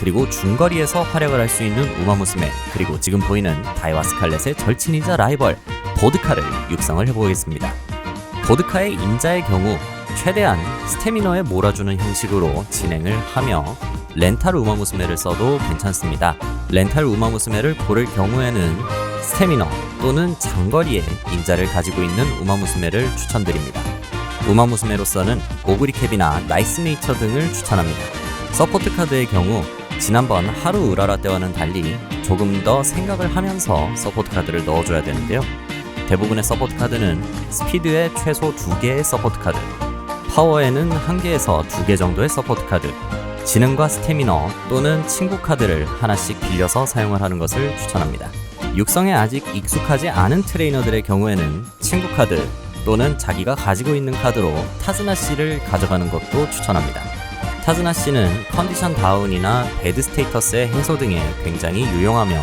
그리고 중거리에서 활약을 할 수 있는 우마무스메 그리고 지금 보이는 다이와 스칼렛의 절친이자 라이벌 보드카를 육성을 해보겠습니다 보드카의 인자의 경우 최대한 스태미너에 몰아주는 형식으로 진행을 하며 렌탈 우마무스메를 써도 괜찮습니다 렌탈 우마무스메를 고를 경우에는 스태미너 또는 장거리에 인자를 가지고 있는 우마무스메를 추천드립니다. 우마무스메로서는 오그리캡이나 나이스네이처 등을 추천합니다. 서포트 카드의 경우 지난번 하루 우라라 때와는 달리 조금 더 생각을 하면서 서포트 카드를 넣어줘야 되는데요. 대부분의 서포트 카드는 스피드에 최소 2개의 서포트 카드, 파워에는 1개에서 2개 정도의 서포트 카드, 지능과 스태미너 또는 친구 카드를 하나씩 빌려서 사용을 하는 것을 추천합니다. 육성에 아직 익숙하지 않은 트레이너들의 경우에는 친구 카드 또는 자기가 가지고 있는 카드로 타즈나 씨를 가져가는 것도 추천합니다. 타즈나 씨는 컨디션 다운이나 배드 스테이터스의 해소 등에 굉장히 유용하며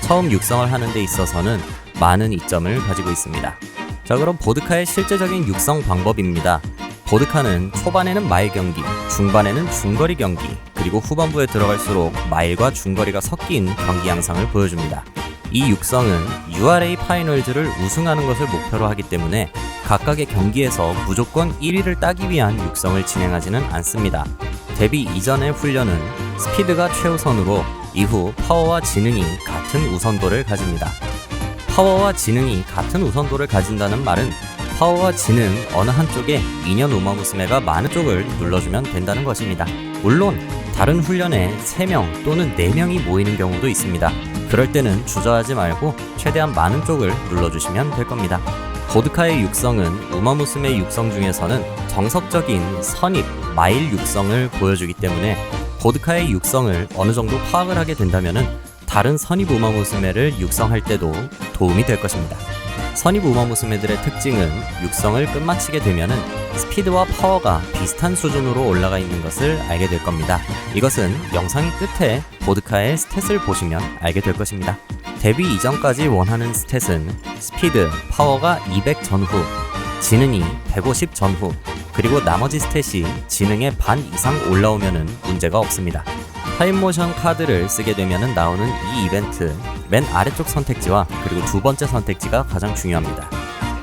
처음 육성을 하는 데 있어서는 많은 이점을 가지고 있습니다. 자 그럼 보드카의 실제적인 육성 방법입니다. 보드카는 초반에는 마일 경기, 중반에는 중거리 경기, 그리고 후반부에 들어갈수록 마일과 중거리가 섞인 경기 양상을 보여줍니다. 이 육성은 URA 파이널즈를 우승하는 것을 목표로 하기 때문에 각각의 경기에서 무조건 1위를 따기 위한 육성을 진행하지는 않습니다. 데뷔 이전의 훈련은 스피드가 최우선으로 이후 파워와 지능이 같은 우선도를 가집니다. 파워와 지능이 같은 우선도를 가진다는 말은 파워와 지능 어느 한쪽에 2년 우마무스메가 많은 쪽을 눌러주면 된다는 것입니다. 물론 다른 훈련에 3명 또는 4명이 모이는 경우도 있습니다. 그럴 때는 주저하지 말고 최대한 많은 쪽을 눌러주시면 될 겁니다. 보드카의 육성은 우마무스메 육성 중에서는 정석적인 선입, 마일 육성을 보여주기 때문에 보드카의 육성을 어느 정도 파악을 하게 된다면 다른 선입 우마무스메를 육성할 때도 도움이 될 것입니다. 선입 우마무스메들의 특징은 육성을 끝마치게 되면은 스피드와 파워가 비슷한 수준으로 올라가 있는 것을 알게 될 겁니다. 이것은 영상의 끝에 보드카의 스탯을 보시면 알게 될 것입니다. 데뷔 이전까지 원하는 스탯은 스피드, 파워가 200 전후, 지능이 150 전후, 그리고 나머지 스탯이 지능의 반 이상 올라오면 문제가 없습니다. 타임모션 카드를 쓰게 되면 나오는 이 이벤트 맨 아래쪽 선택지와 그리고 두 번째 선택지가 가장 중요합니다.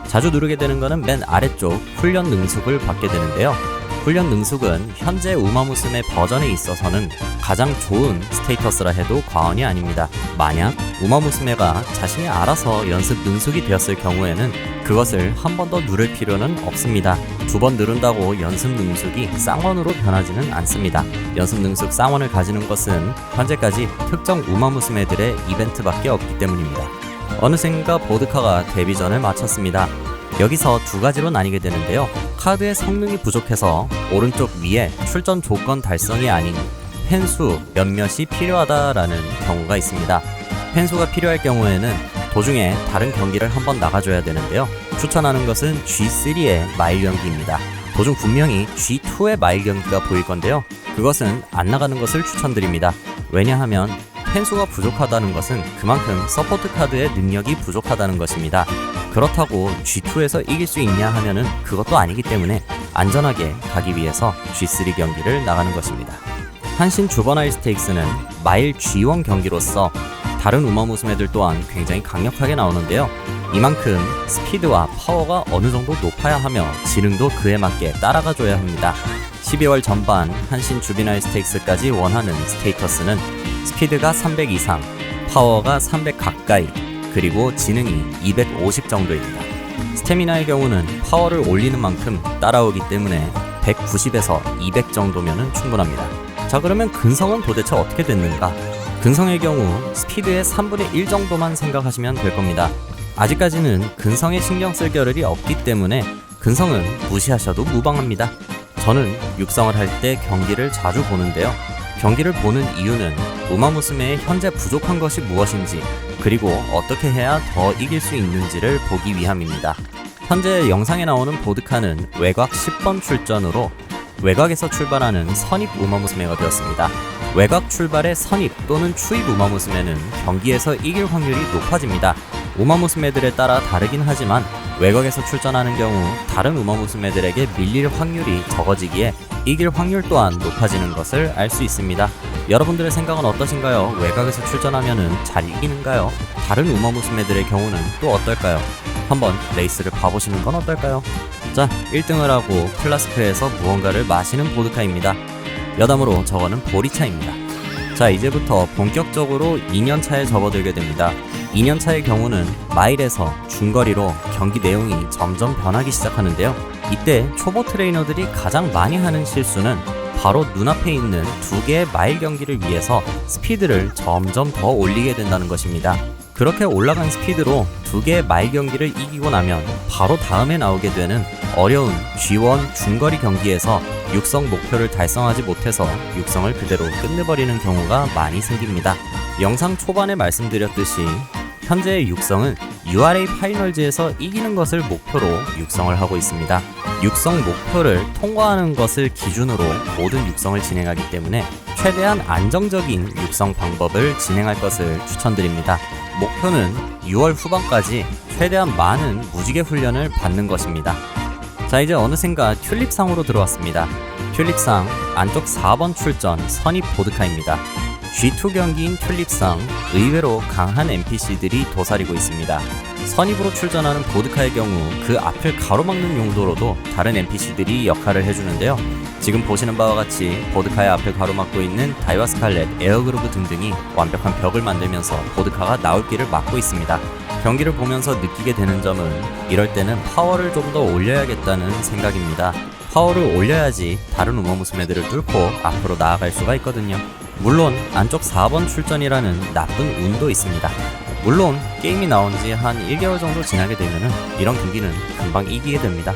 자주 누르게 되는 것은 맨 아래쪽 훈련 능숙을 받게 되는데요. 훈련 능숙은 현재 우마무스메 버전에 있어서는 가장 좋은 스테이터스라 해도 과언이 아닙니다. 만약 우마무스메가 자신이 알아서 연습 능숙이 되었을 경우에는 그것을 한 번 더 누를 필요는 없습니다. 두 번 누른다고 연습 능숙이 쌍원으로 변하지는 않습니다. 연습 능숙 쌍원을 가지는 것은 현재까지 특정 우마무스메들의 이벤트밖에 없기 때문입니다. 어느샌가 보드카가 데뷔전을 마쳤습니다. 여기서 두 가지로 나뉘게 되는데요. 카드의 성능이 부족해서 오른쪽 위에 출전 조건 달성이 아닌 펜수 몇몇이 필요하다라는 경우가 있습니다. 펜수가 필요할 경우에는 도중에 다른 경기를 한번 나가줘야 되는데요. 추천하는 것은 G3의 마일 경기입니다. 도중 분명히 G2의 마일 경기가 보일 건데요. 그것은 안 나가는 것을 추천드립니다. 왜냐하면 펜수가 부족하다는 것은 그만큼 서포트 카드의 능력이 부족하다는 것입니다. 그렇다고 G2에서 이길 수 있냐 하면은 그것도 아니기 때문에 안전하게 가기 위해서 G3 경기를 나가는 것입니다. 한신 주버나일 스테이크스는 마일 G1 경기로서 다른 우마무스메들 또한 굉장히 강력하게 나오는데요. 이만큼 스피드와 파워가 어느 정도 높아야 하며 지능도 그에 맞게 따라가줘야 합니다. 12월 전반 한신 주비나일 스테이크스까지 원하는 스테이터스는 스피드가 300 이상, 파워가 300 가까이, 그리고 지능이 250 정도입니다. 스태미나의 경우는 파워를 올리는 만큼 따라오기 때문에 190에서 200 정도면 충분합니다. 자 그러면 근성은 도대체 어떻게 됐는가? 근성의 경우 스피드의 3분의 1 정도만 생각하시면 될 겁니다. 아직까지는 근성에 신경 쓸 겨를이 없기 때문에 근성은 무시하셔도 무방합니다. 저는 육성을 할 때 경기를 자주 보는데요. 경기를 보는 이유는 우마무스메의 현재 부족한 것이 무엇인지 그리고 어떻게 해야 더 이길 수 있는지를 보기 위함입니다. 현재 영상에 나오는 보드카는 외곽 10번 출전으로 외곽에서 출발하는 선입 우마무스메가 되었습니다. 외곽 출발의 선입 또는 추입 우마무스메는 경기에서 이길 확률이 높아집니다. 우마무스메들에 따라 다르긴 하지만 외곽에서 출전하는 경우 다른 우마무스메들에게 밀릴 확률이 적어지기에 이길 확률 또한 높아지는 것을 알 수 있습니다. 여러분들의 생각은 어떠신가요? 외곽에서 출전하면은 잘 이기는가요? 다른 우마무스메들의 경우는 또 어떨까요? 한번 레이스를 봐보시는 건 어떨까요? 자, 1등을 하고 플라스크에서 무언가를 마시는 보드카입니다. 여담으로 저거는 보리차입니다. 자, 이제부터 본격적으로 2년차에 접어들게 됩니다. 2년차의 경우는 마일에서 중거리로 경기 내용이 점점 변하기 시작하는데요. 이때 초보 트레이너들이 가장 많이 하는 실수는 바로 눈앞에 있는 두 개의 마일 경기를 위해서 스피드를 점점 더 올리게 된다는 것입니다. 그렇게 올라간 스피드로 두 개의 마일 경기를 이기고 나면 바로 다음에 나오게 되는 어려운 G1 중거리 경기에서 육성 목표를 달성하지 못해서 육성을 그대로 끝내버리는 경우가 많이 생깁니다. 영상 초반에 말씀드렸듯이 현재의 육성은 URA 파이널즈에서 이기는 것을 목표로 육성을 하고 있습니다. 육성 목표를 통과하는 것을 기준으로 모든 육성을 진행하기 때문에 최대한 안정적인 육성 방법을 진행할 것을 추천드립니다. 목표는 6월 후반까지 최대한 많은 무지개 훈련을 받는 것입니다. 자 이제 어느샌가 튤립상으로 들어왔습니다. 튤립상 안쪽 4번 출전 선입 보드카입니다. G2 경기인 튤립상 의외로 강한 NPC들이 도사리고 있습니다. 선입으로 출전하는 보드카의 경우 그 앞을 가로막는 용도로도 다른 NPC들이 역할을 해주는데요. 지금 보시는 바와 같이 보드카의 앞을 가로막고 있는 다이와 스칼렛, 에어그루브 등등이 완벽한 벽을 만들면서 보드카가 나올 길을 막고 있습니다. 경기를 보면서 느끼게 되는 점은 이럴 때는 파워를 좀 더 올려야겠다는 생각입니다. 파워를 올려야지 다른 우마무스메들을 뚫고 앞으로 나아갈 수가 있거든요. 물론 안쪽 4번 출전이라는 나쁜 운도 있습니다. 물론 게임이 나온 지 한 1개월 정도 지나게 되면은 이런 경기는 금방 이기게 됩니다.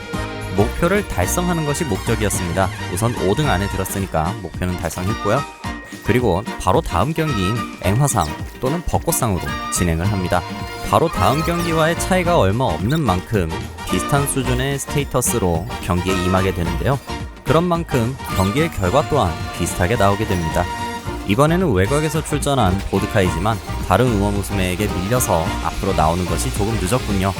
목표를 달성하는 것이 목적이었습니다. 우선 5등 안에 들었으니까 목표는 달성했고요. 그리고 바로 다음 경기인 앵화상 또는 벚꽃상으로 진행을 합니다. 바로 다음 경기와의 차이가 얼마 없는 만큼 비슷한 수준의 스테이터스로 경기에 임하게 되는데요. 그런 만큼 경기의 결과 또한 비슷하게 나오게 됩니다. 이번에는 외곽에서 출전한 보드카이지만 다른 우마무스메에게 밀려서 앞으로 나오는 것이 조금 늦었군요.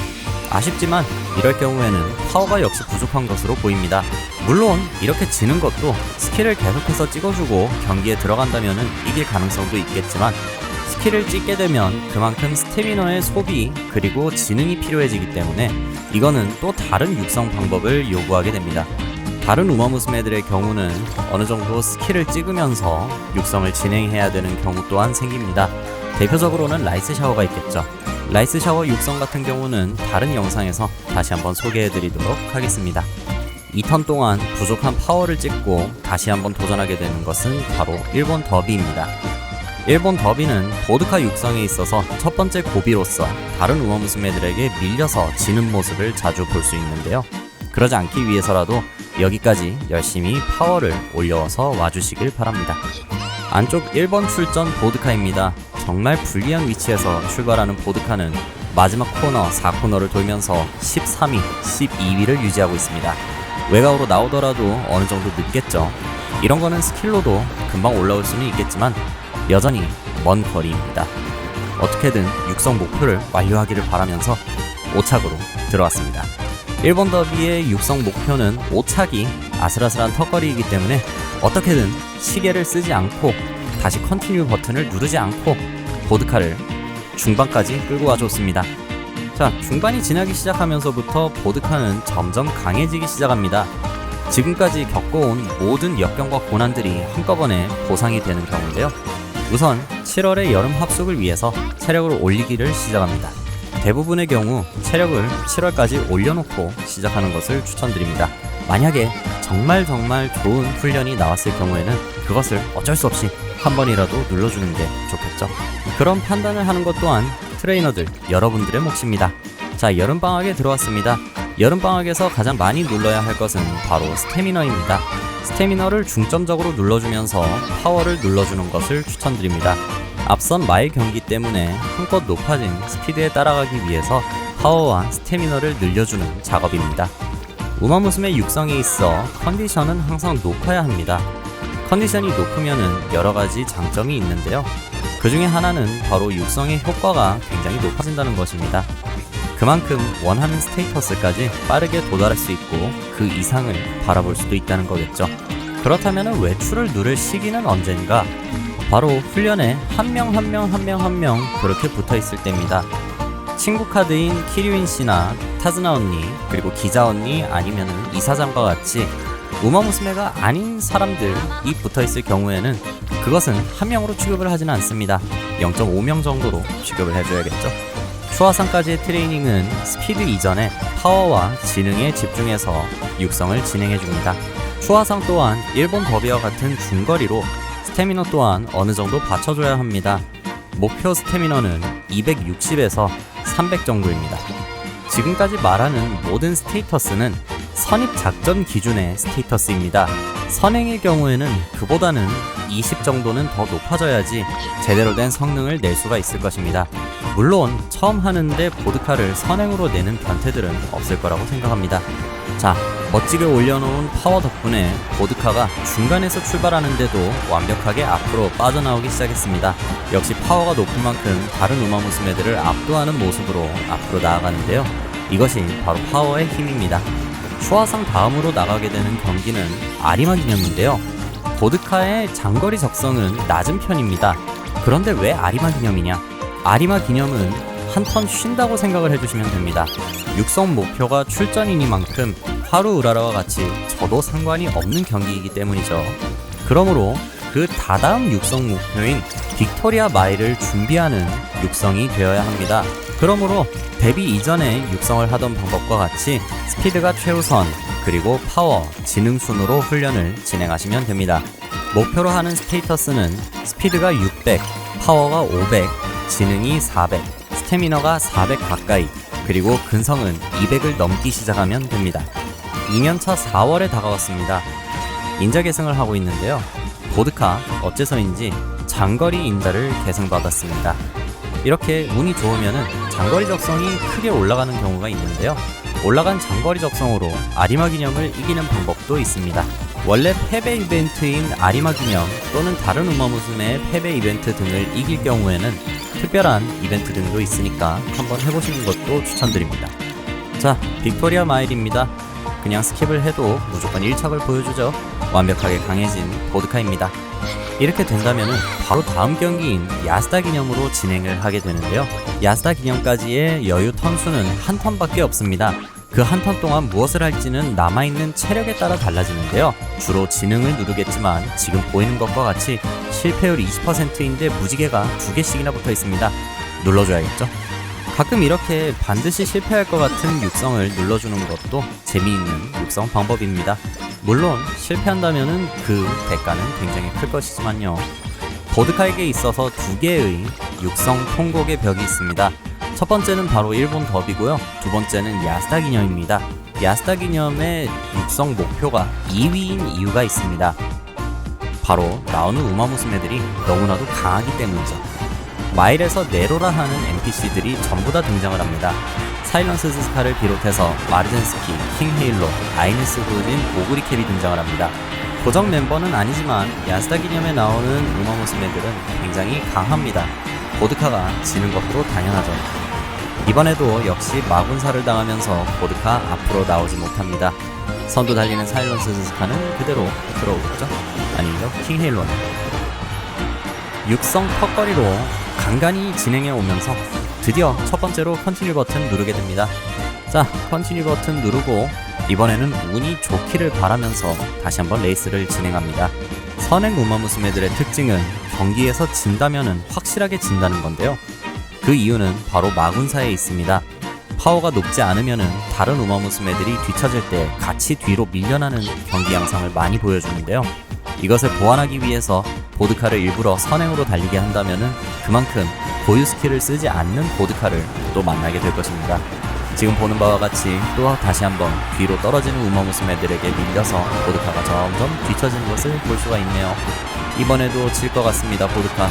아쉽지만 이럴 경우에는 파워가 역시 부족한 것으로 보입니다. 물론 이렇게 지는 것도 스킬을 계속해서 찍어주고 경기에 들어간다면 이길 가능성도 있겠지만 스킬을 찍게 되면 그만큼 스태미너의 소비 그리고 지능이 필요해지기 때문에 이거는 또 다른 육성 방법을 요구하게 됩니다. 다른 우마 무스메들의 경우는 어느 정도 스킬을 찍으면서 육성을 진행해야 되는 경우 또한 생깁니다. 대표적으로는 라이스 샤워가 있겠죠. 라이스 샤워 육성 같은 경우는 다른 영상에서 다시 한번 소개해 드리도록 하겠습니다. 2턴 동안 부족한 파워를 찍고 다시 한번 도전하게 되는 것은 바로 일본 더비입니다. 일본 더비는 보드카 육성에 있어서 첫 번째 고비로서 다른 우마 무스메들에게 밀려서 지는 모습을 자주 볼 수 있는데요. 그러지 않기 위해서라도 여기까지 열심히 파워를 올려서 와주시길 바랍니다. 안쪽 1번 출전 보드카입니다. 정말 불리한 위치에서 출발하는 보드카는 마지막 코너 4코너를 돌면서 13위, 12위를 유지하고 있습니다. 외곽으로 나오더라도 어느 정도 늦겠죠. 이런 거는 스킬로도 금방 올라올 수는 있겠지만 여전히 먼 거리입니다. 어떻게든 육성 목표를 완료하기를 바라면서 5착으로 들어왔습니다. 일본 더비의 육성 목표는 5착이 아슬아슬한 턱걸이이기 때문에 어떻게든 시계를 쓰지 않고 다시 컨티뉴 버튼을 누르지 않고 보드카를 중반까지 끌고 와줬습니다. 자, 중반이 지나기 시작하면서부터 보드카는 점점 강해지기 시작합니다. 지금까지 겪어온 모든 역경과 고난들이 한꺼번에 보상이 되는 경우인데요. 우선 7월의 여름 합숙을 위해서 체력을 올리기를 시작합니다. 대부분의 경우 체력을 7월까지 올려놓고 시작하는 것을 추천드립니다. 만약에 정말 정말 좋은 훈련이 나왔을 경우에는 그것을 어쩔 수 없이 한 번이라도 눌러주는 게 좋겠죠. 그런 판단을 하는 것 또한 트레이너들 여러분들의 몫입니다. 자, 여름방학에 들어왔습니다. 여름방학에서 가장 많이 눌러야 할 것은 바로 스태미너입니다. 스태미너를 중점적으로 눌러주면서 파워를 눌러주는 것을 추천드립니다. 앞선 마일 경기 때문에 한껏 높아진 스피드에 따라가기 위해서 파워와 스태미너를 늘려주는 작업입니다. 우마무스메 육성에 있어 컨디션은 항상 높아야 합니다. 컨디션이 높으면은 여러 가지 장점이 있는데요. 그 중에 하나는 바로 육성의 효과가 굉장히 높아진다는 것입니다. 그만큼 원하는 스테이터스까지 빠르게 도달할 수 있고 그 이상을 바라볼 수도 있다는 거겠죠. 그렇다면 외출을 누를 시기는 언젠가? 바로 훈련에 한 명 한 명 한 명 한 명 그렇게 붙어 있을 때입니다. 친구 카드인 키류인 씨나 타즈나 언니 그리고 기자 언니 아니면은 이사장과 같이 우마무스메가 아닌 사람들이 붙어 있을 경우에는 그것은 한 명으로 취급을 하지는 않습니다. 0.5명 정도로 취급을 해줘야겠죠. 추화상까지의 트레이닝은 스피드 이전에 파워와 지능에 집중해서 육성을 진행해줍니다. 추화상 또한 일본 더비와 같은 중거리로 스태미너 또한 어느 정도 받쳐줘야 합니다. 목표 스태미너는 260에서 300 정도입니다. 지금까지 말하는 모든 스테이터스는 선입 작전 기준의 스테이터스입니다. 선행의 경우에는 그보다는 20 정도는 더 높아져야지 제대로 된 성능을 낼 수가 있을 것입니다. 물론 처음 하는데 보드카를 선행으로 내는 변태들은 없을 거라고 생각합니다. 자, 멋지게 올려놓은 파워 덕분에 보드카가 중간에서 출발하는데도 완벽하게 앞으로 빠져나오기 시작했습니다. 역시 파워가 높은 만큼 다른 우마무스메들을 압도하는 모습으로 앞으로 나아가는데요. 이것이 바로 파워의 힘입니다. 추화상 다음으로 나가게 되는 경기는 아리마 기념인데요. 보드카의 장거리 적성은 낮은 편입니다. 그런데 왜 아리마 기념이냐? 아리마 기념은 한 턴 쉰다고 생각을 해주시면 됩니다. 육성 목표가 출전이니만큼 하루 우라라와 같이 저도 상관이 없는 경기이기 때문이죠. 그러므로 그 다다음 육성 목표인 빅토리아 마일을 준비하는 육성이 되어야 합니다. 그러므로 데뷔 이전에 육성을 하던 방법과 같이 스피드가 최우선, 그리고 파워, 지능 순으로 훈련을 진행하시면 됩니다. 목표로 하는 스테이터스는 스피드가 600, 파워가 500, 지능이 400, 스태미너가 400 가까이, 그리고 근성은 200을 넘기 시작하면 됩니다. 2년차 4월에 다가왔습니다. 인자 계승을 하고 있는데요. 보드카 어째서인지 장거리 인자를 계승받았습니다. 이렇게 운이 좋으면 장거리 적성이 크게 올라가는 경우가 있는데요. 올라간 장거리 적성으로 아리마 기념을 이기는 방법도 있습니다. 원래 패배 이벤트인 아리마 기념 또는 다른 우마무스메의 패배 이벤트 등을 이길 경우에는 특별한 이벤트 등도 있으니까 한번 해보시는 것도 추천드립니다. 자, 빅토리아 마일입니다. 그냥 스킵을 해도 무조건 1척을 보여주죠. 완벽하게 강해진 보드카입니다. 이렇게 된다면 바로 다음 경기인 야스다 기념으로 진행을 하게 되는데요. 야스다 기념까지의 여유 턴수는 한 턴밖에 없습니다. 그 한 턴 동안 무엇을 할지는 남아있는 체력에 따라 달라지는데요. 주로 지능을 누르겠지만 지금 보이는 것과 같이 실패율 20%인데 무지개가 두 개씩이나 붙어 있습니다. 눌러줘야겠죠? 가끔 이렇게 반드시 실패할 것 같은 육성을 눌러주는 것도 재미있는 육성 방법입니다. 물론 실패한다면은 그 대가는 굉장히 클 것이지만요. 보드카에게 있어서 두 개의 육성 통곡의 벽이 있습니다. 첫 번째는 바로 일본 더비고요. 두 번째는 야스다 기념입니다. 야스다 기념의 육성 목표가 2위인 이유가 있습니다. 바로 나오는 우마무스메들이 너무나도 강하기 때문이죠. 마일에서 네로라 하는 NPC들이 전부 다 등장을 합니다. 사일런스 스카를 비롯해서 마르젠스키, 킹헤일로, 아이네스 후진, 오구리 캡이 등장을 합니다. 고정 멤버는 아니지만 야스다 기념에 나오는 우마무스메들은 굉장히 강합니다. 보드카가 지는 것으로 당연하죠. 이번에도 역시 마군사를 당하면서 보드카 앞으로 나오지 못합니다. 선두 달리는 사일런스 스카는 그대로 들어오겠죠? 아니죠? 킹헤일로는 육성 턱걸이로 간간히 진행해 오면서 드디어 첫 번째로 컨티뉴 버튼 누르게 됩니다. 자, 컨티뉴 버튼 누르고 이번에는 운이 좋기를 바라면서 다시 한번 레이스를 진행합니다. 선행 우마 무스메들의 특징은 경기에서 진다면은 확실하게 진다는 건데요. 그 이유는 바로 마군사에 있습니다. 파워가 높지 않으면은 다른 우마 무스메들이 뒤처질 때 같이 뒤로 밀려나는 경기 양상을 많이 보여주는데요. 이것을 보완하기 위해서 보드카를 일부러 선행으로 달리게 한다면은 그만큼 고유 스킬을 쓰지 않는 보드카를 또 만나게 될 것입니다. 지금 보는 바와 같이 또 다시 한번 뒤로 떨어지는 우마무스메들에게 밀려서 보드카가 점점 뒤처지는 것을 볼 수가 있네요. 이번에도 질 것 같습니다, 보드카.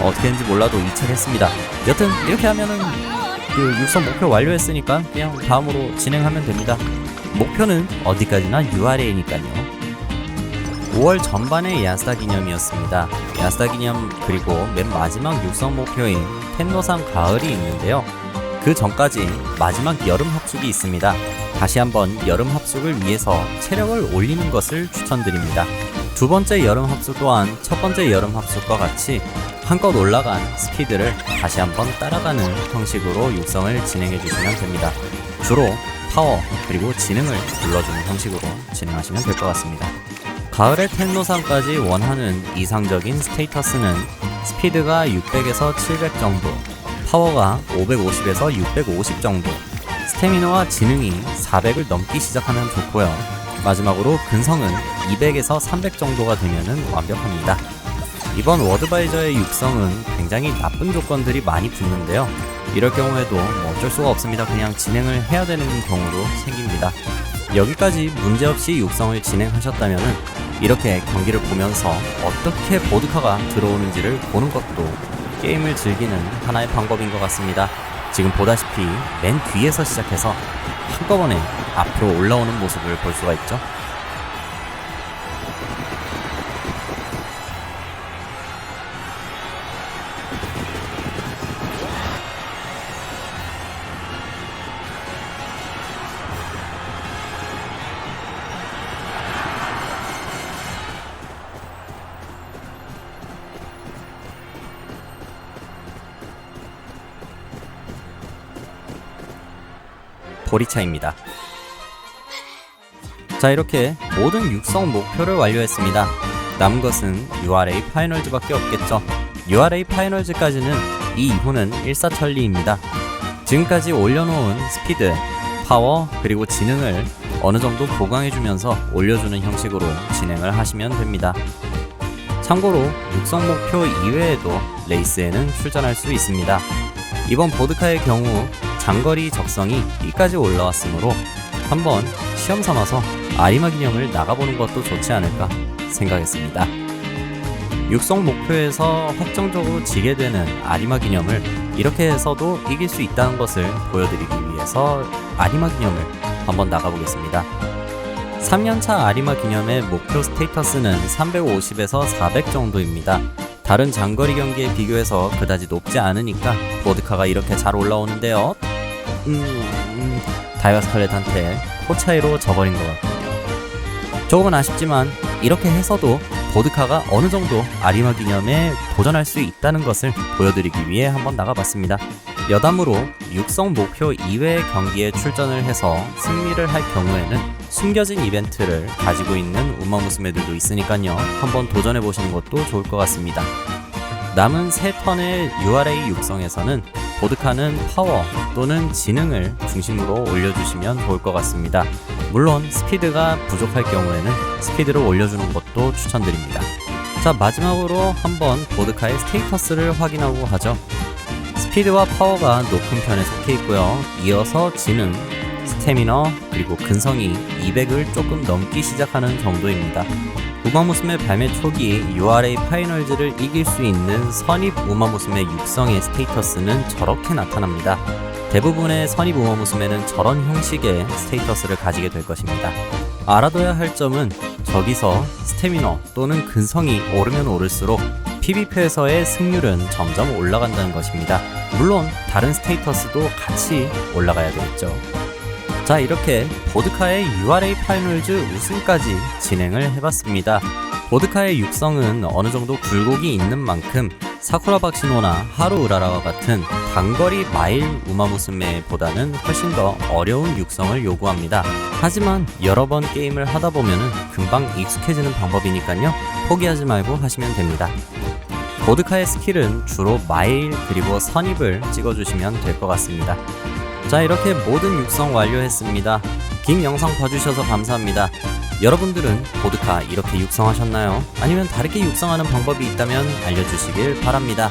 어떻게 했는지 몰라도 2차를 했습니다. 여튼 이렇게 하면은 그 육성 목표 완료했으니까 그냥 다음으로 진행하면 됩니다. 목표는 어디까지나 URA니까요. 5월 전반의 야스다 기념이었습니다. 야스다 기념 그리고 맨 마지막 육성 목표인 텐노산 가을이 있는데요. 그 전까지 마지막 여름 합숙이 있습니다. 다시 한번 여름 합숙을 위해서 체력을 올리는 것을 추천드립니다. 두 번째 여름 합숙 또한 첫 번째 여름 합숙과 같이 한껏 올라간 스피드를 다시 한번 따라가는 형식으로 육성을 진행해 주시면 됩니다. 주로 파워 그리고 지능을 불러주는 형식으로 진행하시면 될 것 같습니다. 가을의 텐노산까지 원하는 이상적인 스테이터스는 스피드가 600에서 700 정도, 파워가 550에서 650 정도, 스태미너와 지능이 400을 넘기 시작하면 좋고요. 마지막으로 근성은 200에서 300 정도가 되면 완벽합니다. 이번 워드바이저의 육성은 굉장히 나쁜 조건들이 많이 붙는데요. 이럴 경우에도 뭐 어쩔 수가 없습니다. 그냥 진행을 해야 되는 경우도 생깁니다. 여기까지 문제없이 육성을 진행하셨다면 이렇게 경기를 보면서 어떻게 보드카가 들어오는지를 보는 것도 게임을 즐기는 하나의 방법인 것 같습니다. 지금 보다시피 맨 뒤에서 시작해서 한꺼번에 앞으로 올라오는 모습을 볼 수가 있죠. 보리차입니다. 자 이렇게 모든 육성 목표를 완료했습니다. 남은 것은 URA 파이널즈밖에 없겠죠. URA 파이널즈까지는 이 이후는 일사천리입니다. 지금까지 올려놓은 스피드, 파워 그리고 지능을 어느 정도 보강해주면서 올려주는 형식으로 진행을 하시면 됩니다. 참고로 육성 목표 이외에도 레이스에는 출전할 수 있습니다. 이번 보드카의 경우 장거리 적성이 B까지 올라왔으므로 한번 시험 삼아서 아리마 기념을 나가보는 것도 좋지 않을까 생각했습니다. 육성 목표에서 확정적으로 지게 되는 아리마 기념을 이렇게 해서도 이길 수 있다는 것을 보여드리기 위해서 아리마 기념을 한번 나가보겠습니다. 3년차 아리마 기념의 목표 스테이터스는 350에서 400 정도입니다. 다른 장거리 경기에 비교해서 그다지 높지 않으니까 보드카가 이렇게 잘 올라오는데요. 다이와 스칼렛한테 코 차이로 져버린 것 같군요. 조금은 아쉽지만 이렇게 해서도 보드카가 어느 정도 아리마 기념에 도전할 수 있다는 것을 보여드리기 위해 한번 나가봤습니다. 여담으로 육성 목표 이외의 경기에 출전을 해서 승리를 할 경우에는 숨겨진 이벤트를 가지고 있는 우마무스메들도 있으니까요. 한번 도전해 보시는 것도 좋을 것 같습니다. 남은 세 턴의 URA 육성에서는 보드카는 파워 또는 지능을 중심으로 올려주시면 좋을 것 같습니다. 물론 스피드가 부족할 경우에는 스피드를 올려주는 것도 추천드립니다. 자 마지막으로 한번 보드카의 스테이터스를 확인하고 하죠. 스피드와 파워가 높은 편에 속해 있고요. 이어서 지능, 스태미너 그리고 근성이 200을 조금 넘기 시작하는 정도입니다. 우마무스메 발매 초기 URA 파이널즈를 이길 수 있는 선입 우마무스메 육성의 스테이터스는 저렇게 나타납니다. 대부분의 선입 우마무스메는 저런 형식의 스테이터스를 가지게 될 것입니다. 알아둬야 할 점은 저기서 스태미너 또는 근성이 오르면 오를수록 PVP에서의 승률은 점점 올라간다는 것입니다. 물론 다른 스테이터스도 같이 올라가야 되겠죠. 자 이렇게 보드카의 URA 파이널즈 우승까지 진행을 해봤습니다. 보드카의 육성은 어느 정도 굴곡이 있는 만큼 사쿠라 박시노나 하루 우라라와 같은 단거리 마일 우마무스메보다는 훨씬 더 어려운 육성을 요구합니다. 하지만 여러 번 게임을 하다 보면은 금방 익숙해지는 방법이니까요. 포기하지 말고 하시면 됩니다. 보드카의 스킬은 주로 마일 그리고 선입을 찍어주시면 될 것 같습니다. 자 이렇게 모든 육성 완료했습니다. 긴 영상 봐주셔서 감사합니다. 여러분들은 보드카 이렇게 육성하셨나요? 아니면 다르게 육성하는 방법이 있다면 알려주시길 바랍니다.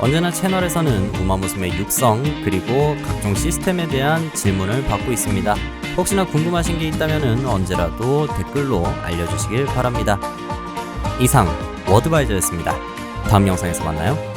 언제나 채널에서는 우마무스메 육성 그리고 각종 시스템에 대한 질문을 받고 있습니다. 혹시나 궁금하신 게 있다면 언제라도 댓글로 알려주시길 바랍니다. 이상 워드바이저였습니다. 다음 영상에서 만나요.